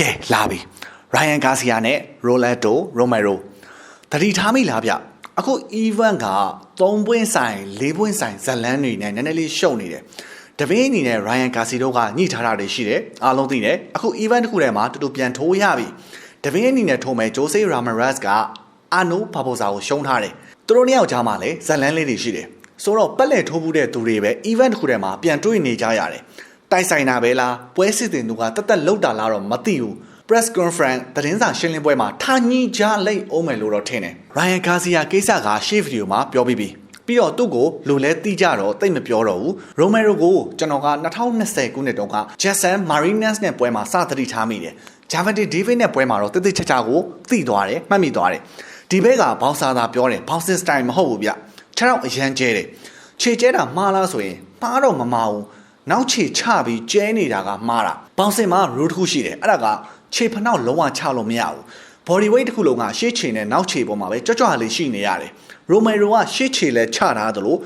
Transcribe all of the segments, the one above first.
ကဲလာပြီ Ryan Garcia နဲ့ Rolando Romero တတိထားမိလားဗျအခု event က3ပွင့်ဆိုင်4ပွင့်ဆိုင်ဇလန်းတွေနဲ့နည်းနည်းလေးရှုံနေတယ်တပင်းအနေနဲ့ Ryan Garcia တို့ကညှိထားတာတွေရှိတယ်အားလုံးသိတယ်အခု event တစ်ခုထဲမှာတူတူပြန်ထိုးရပြီတပင်းအနေနဲ့ထိုးမယ် Jose Ramirez ကအာနိုဘာပိုဇာကိုရှုံးထားတယ်သူတို့နှစ်ယောက်ကြားမှာလည်းဇလန်းလေးတွေရှိတယ်ဆိုတော့ပက်လက်ထိုးမှုတဲ့သူတွေပဲ event တစ်ခုထဲမှာပြန်တွေ့နေကြရတယ် တိုက်ဆိုင်တာပဲလားပွဲစစ်တင်သူကတက်တက်လောက်တာလားတော့မသိဘူး press conference သတင်းစာရှင်းလင်းပွဲမှာထာညှိကြလိမ့်အောင်မယ်လို့တော့ထင်တယ်။ Ryan Garcia ကိစ္စကရှေ့ဗီဒီယိုမှာပြောပြီးပြီ။ပြီးတော့သူ့ကိုလူလဲတိကြတော့တိတ်မပြောတော့ဘူး။ Romero ကိုကျွန်တော်က2020ခုနှစ်တုန်းက Jason Marinas နဲ့ပွဲမှာစသတိထားမိတယ်။ Javante David နဲ့ပွဲမှာတော့တိတ်တိတ်ချာချာကိုသိသွားတယ်မှတ်မိသွားတယ်။ဒီဘက်ကဘောက်ဆာသာပြောတယ် bouncing style မဟုတ်ဘူးဗျ။ခြေထောက်အရန်ကျဲတယ်။ခြေကျဲတာမှားလားဆိုရင်မှားတော့မမှားဘူး။ နောက်ခြေချပြီးကျဲနေတာကမှားတာ။ဘောင်စင်မှာ root တစ်ခုရှိတယ်။အဲ့ဒါကခြေဖနှောက်လုံးဝချလို့မရဘူး body weight တစ်ခုလုံးကရှေ့ခြေနဲ့နောက်ခြေပေါ်မှာပဲကြွကြွလေးရှိနေရတယ် Romero ကရှေ့ခြေလဲချထားသလို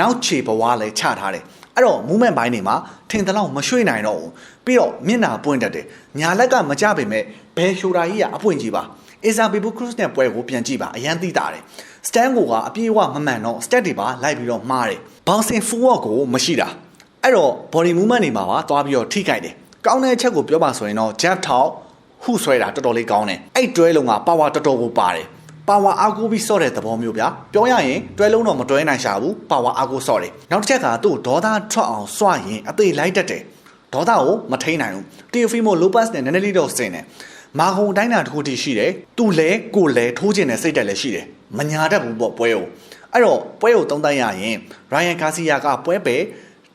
နောက်ခြေဘဝလဲချထားတယ်အဲ့တော့ movement ဘိုင်းတွေမှာထင်သလောက်မရွှေ့နိုင်တော့ဘူးပြီးတော့မျက်နှာပွင့်တတ်တယ်ညာလက်ကမကြပေမဲ့ဘယ်ရှိုတာကြီးကအပွင့်ကြီးပါ Isabel Cruz နဲ့ပွဲကိုပြန်ကြည့်ပါအရန်သိတာတယ် stand ကိုကအပြေးအဝမမှန်တော့ step တွေပါလိုက်ပြီးတော့မှားတယ် bouncing footwork ကိုမရှိတာ အဲ့တော့ body movement တွေမှာပါသွားပြီးတော့ထိကြိုက်တယ်ကောင်းတဲ့အချက်ကိုပြောပါဆိုရင်တော့ jab ထောက်ဟုဆွဲတာတော်တော်လေးကောင်းတယ်အဲ့တွဲလုံးကပါဝါတော်တော်ကိုပါတယ်ပါဝါအားကိုးပြီးစော့တဲ့သဘောမျိုးဗျာပြောရရင်တွဲလုံးတော့မတွဲနိုင်ရှာဘူးပါဝါအားကိုးစော့တယ်နောက်တစ်ချက်ကသူ့ဒေါသထွက်အောင်စွရင်အသေးလိုက်တတ်တယ်ဒေါသကိုမထိန်နိုင်ဘူးတီယိုဖီမိုလိုပတ်စ်နဲ့နည်းနည်းလေးတော့စင်တယ်မာဂုံတိုင်းတာတစ်ခုတည်းရှိတယ်သူ့လဲကိုလဲထိုးခြင်းနဲ့စိတ်တက်လည်းရှိတယ်မညာတတ်ဘူးပေါ့ပွဲကိုအဲ့တော့ပွဲကိုတုံးတန်းရရင်ရိုင်ယန်ကာစီယာကပွဲပဲ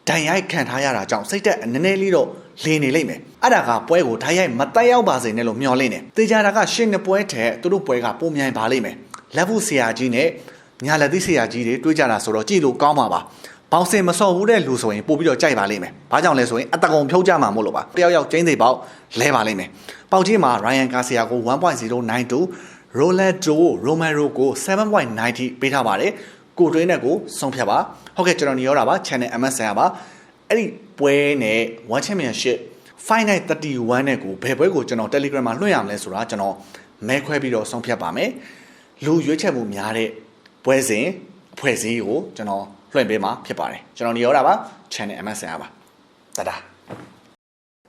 ဒဏ်ရိုက်ခံထားရတာကြောင့်စိတ်တက်နည်းနည်းလေးတော့လင်းနေလိမ့်မယ်အဲ့ဒါကပွဲကိုဓာတ်ရိုက်မတက်ရောက်ပါစေနဲ့လို့မျှော်လင့်တယ်တေချာတာကရှင်းတဲ့ပွဲထဲသူတို့ပွဲကပုံမြိုင်ပါလိမ့်မယ်လက်ဖို့ဆရာကြီးနဲ့ညာလက်သီးဆရာကြီးတွေတွေးကြတာဆိုတော့ကြည့်လို့ကောင်းပါပါဘောင်စင်မစော်ဘူးတဲ့လူဆိုရင်ပို့ပြီးတော့ကြိုက်ပါလိမ့်မယ်။ဘာကြောင့်လဲဆိုရင်အတကုံဖြုတ်ကြမှာမို့လို့ပါ။တယောက်ယောက်ကျင်းသေးပေါက်လဲပါလိမ့်မယ်။ပေါက်ကြီးမှာ Ryan Garcia ကို1.092 Rolando Romero ကို7.90ပေးထားပါတယ်။ ကိုတွင်းနဲ့ကိုဆုံးဖြတ်ပါ။ဟုတ်ကဲ့ကျွန်တော်နေရောတာပါ Channel MSN ပါ။အဲ့ဒီပွဲနဲ့ One Championship Fight Night 31နဲ့ကိုဘယ်ပွဲကိုကျွန်တော် Telegram မှာလွှင့်ရမလဲဆိုတာကျွန်တော်မဲခွဲပြီးတော့ဆုံးဖြတ်ပါမယ်။လူရွေးချယ်မှုများတဲ့ပွဲစဉ်အဖွဲ့အစည်းကိုကျွန်တော်လွှင့်ပေးမှာဖြစ်ပါတယ်ကျွန်တော်နေရောတာပါ channel MSN ပါတဒါ